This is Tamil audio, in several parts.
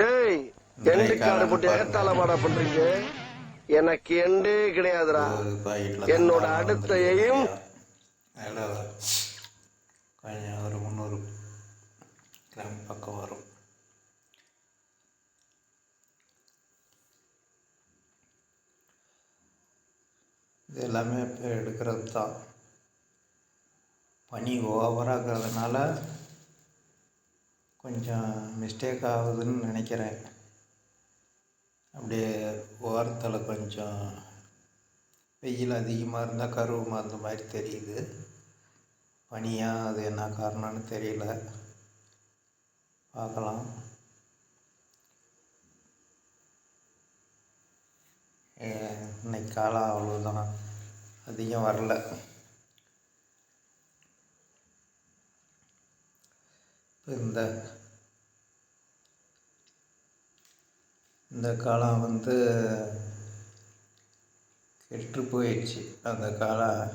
டேய் எண்டு காடு போட்டு ஏத்தால மாடா பண்றீங்க. எனக்கு எண்டே கிடையாதுடா. என்னோட அடுத்த எய்ம் அதில் கொஞ்சம் ஒரு முந்நூறு கிராம் பக்கம் வரும். இது எல்லாமே இப்போ எடுக்கிறது தான். பனி ஓவராகிறதுனால கொஞ்சம் மிஸ்டேக் ஆகுதுன்னு நினைக்கிறேன். அப்படியே ஓரத்தில் கொஞ்சம் வெயில் அதிகமாக இருந்தால் கருவு மருந்து மாதிரி தெரியுது. பனியாக அது என்ன காரணம்னு தெரியல. பார்க்கலாம். இன்னைக்கு காலம் அவ்வளோதான் அதிகம் வரல. இந்த இந்த காலம் வந்து கெட்டு போயிடுச்சு. அந்த காலம்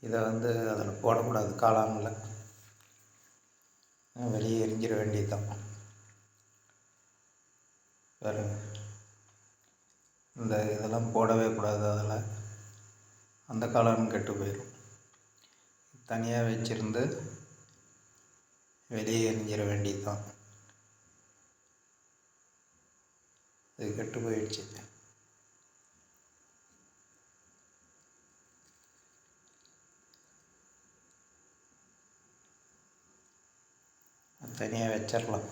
இதை வந்து அதில் போடக்கூடாது காளானில் வெளியே எரிஞ்சிட வேண்டியதுதான். வேறு இந்த இதெல்லாம் போடவே கூடாது அதில். அந்த காளான் கெட்டு போயிடும். தனியாக வச்சுருந்து வெளியே எரிஞ்சிட வேண்டியதுதான். இது கெட்டு போயிடுச்சு தனியாக வச்சிடலாம்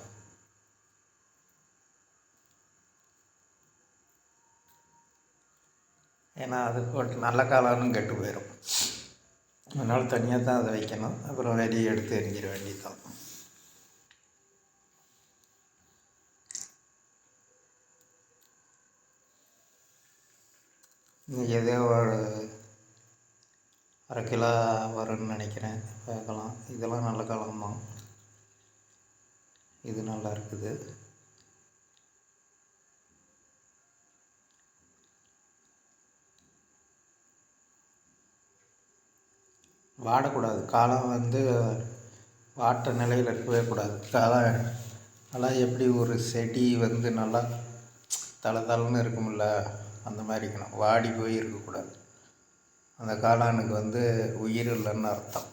ஏன்னா அது ஒரு நல்ல காலம்னு கெட்டு போயிடும் அதனால் தனியாக தான் அதை வைக்கணும். அப்புறம் வெளியே எடுத்து எரிஞ்சிட வேண்டியது தான் எதோ ஒரு அரை கிலோ வரும்னு நினைக்கிறேன். பார்க்கலாம். இதெல்லாம் நல்ல காலம்தான் இது நல்லா இருக்குது. வாடக்கூடாது. காலம் வந்து வாட்ட நிலையில் இருக்கவே கூடாது. காலம் நல்லா எப்படி ஒரு செடி வந்து நல்லா தள தளன்னு இருக்கும்ல அந்த மாதிரி இருக்கணும். வாடி போய் இருக்கக்கூடாது. அந்த காளானுக்கு வந்து உயிர் இல்லைன்னு அர்த்தம்.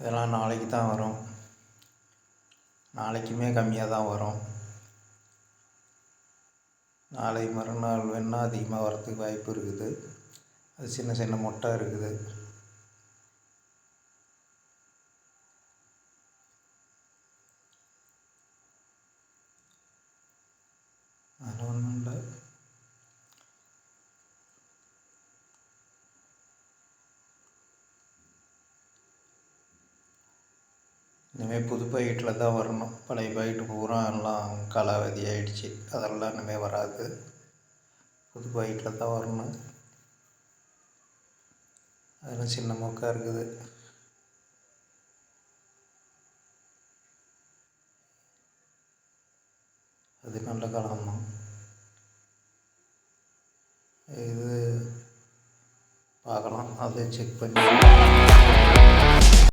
இதெல்லாம் நாளைக்கு தான் வரும். நாளைக்குமே கம்மியாக தான் வரும். நாளை மறுநாள் வேணால் அதிகமாக வரத்துக்கு வாய்ப்பு இருக்குது. அது சின்ன சின்ன மொட்டை இருக்குது. இனிமேல் புது பாக்கெட்டில் தான் வரணும். பழைய பாக்கெட்டு பூரா எல்லாம் காலாவதி ஆகிடுச்சி அதெல்லாம் இனிமேல் வராது. புது பாக்கெட்டில் தான் வரணும். அதெல்லாம் சின்ன மொக்கா இருக்குது. அது நல்ல காலம்தான் இது பார்க்கலாம். அதை செக் பண்ணி.